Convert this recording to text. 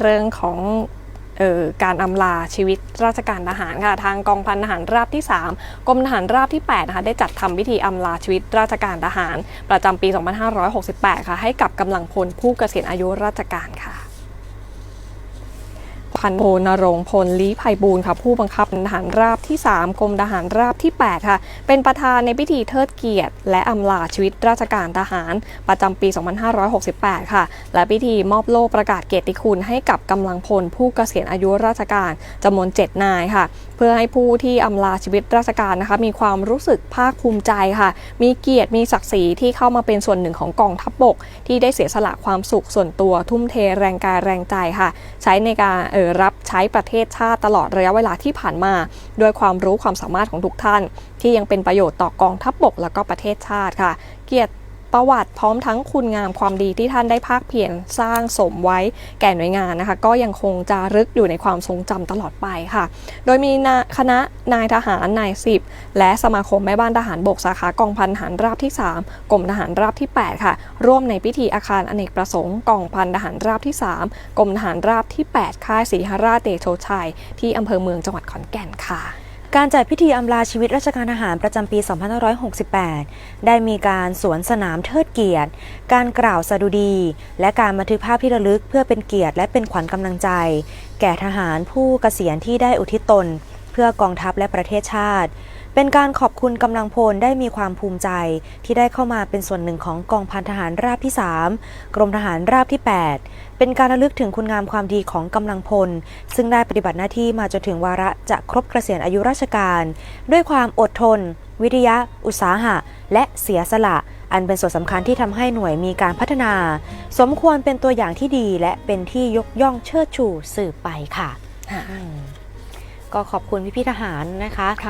เรื่องของออการอำลาชีวิตราชการทหารค่ะทางกองพันทหารราบที่ 3กรมทหารราบที่8นะคะได้จัดทำพิธีอำลาชีวิตราชการทหาร ประจำปี 2568 ค่ะให้กับกำลังพลผู้เกษียณอายุราชการค่ะ พันโทนรงพลลี้ภัยบูลย์ค่ะผู้บังคับทหารราบที่ 3กรมทหารราบที่ 8 ค่ะ เป็นประธานในพิธีเทิดเกียรติ และอำลาชีวิตราชการทหาร ประจำปี 2568 ค่ะ และพิธีมอบโล่ประกาศเกียรติคุณให้กับกำลังพลผู้เกษียณอายุราชการจำนวน 7 นายค่ะ เพื่อให้ผู้ที่อำลาชีวิตราชการนะคะ มีความรู้สึกภาคภูมิใจค่ะ มีเกียรติมีศักดิ์ศรีที่เข้ามาเป็นส่วนหนึ่งของกองทัพบบก ที่ได้เสียสละความสุขส่วนตัวทุ่มเทแรงกายแรงใจค่ะ ใช้ในการเอ่อรับใช้ประเทศชาติตลอดระยะเวลาที่ผ่านมา ด้วยความรู้ความสามารถของทุกท่าน ที่ยังเป็นประโยชน์ต่อกองทัพบบกและก็ประเทศชาติค่ะ เกียรติ ประวัติพร้อมทั้งคุณงามความดีที่ท่านได้ภาคเพียรสร้างสมไว้แก่หน่วยงานนะคะ ก็ยังคงจารึกอยู่ในความทรงจำตลอดไปค่ะ โดยมีคณะนายทหารนายสิบและสมาคมแม่บ้านทหารบกสาขากองพันทหารราบที่ 3กรมทหารราบที่ 8 ค่ะ ร่วมในพิธีอาคารอเนกประสงค์กองพันทหารราบที่ 3กรมทหารราบที่ 8 ค่ายศรีหราชเตโชชัย ที่อำเภอเมืองจังหวัดขอนแก่นค่ะ การจัดพิธีอำลาชีวิตราชการทหารประจำปี 2568 ได้มีการสวนสนามเทิดเกียรติ การกล่าวสดุดี และการบันทึกภาพที่ระลึกเพื่อเป็นเกียรติและเป็นขวัญกำลังใจ แก่ทหารผู้เกษียณที่ได้อุทิศตน เพื่อกองทัพและประเทศชาติ เป็นการขอบคุณกำลังพลได้มีความภูมิใจ ที่ได้เข้ามาเป็นส่วนหนึ่งของกองพันทหารราบที่ 3 กรมทหารราบที่ 8 เป็นการระลึกถึงคุณงามความดีของกำลังพล ซึ่งได้ปฏิบัติหน้าที่มาจนถึงวาระจะครบเกษียณอายุราชการ ด้วยความอดทน วิทยะ อุตสาหะ และเสียสละอันเป็นส่วนสำคัญที่ทำให้หน่วยมีการพัฒนา สมควรเป็นตัวอย่างที่ดีและเป็นที่ยกย่องเชิดชูสืบไปค่ะค่ะอืมก็ขอบคุณพี่ๆทหารนะคะค่ะ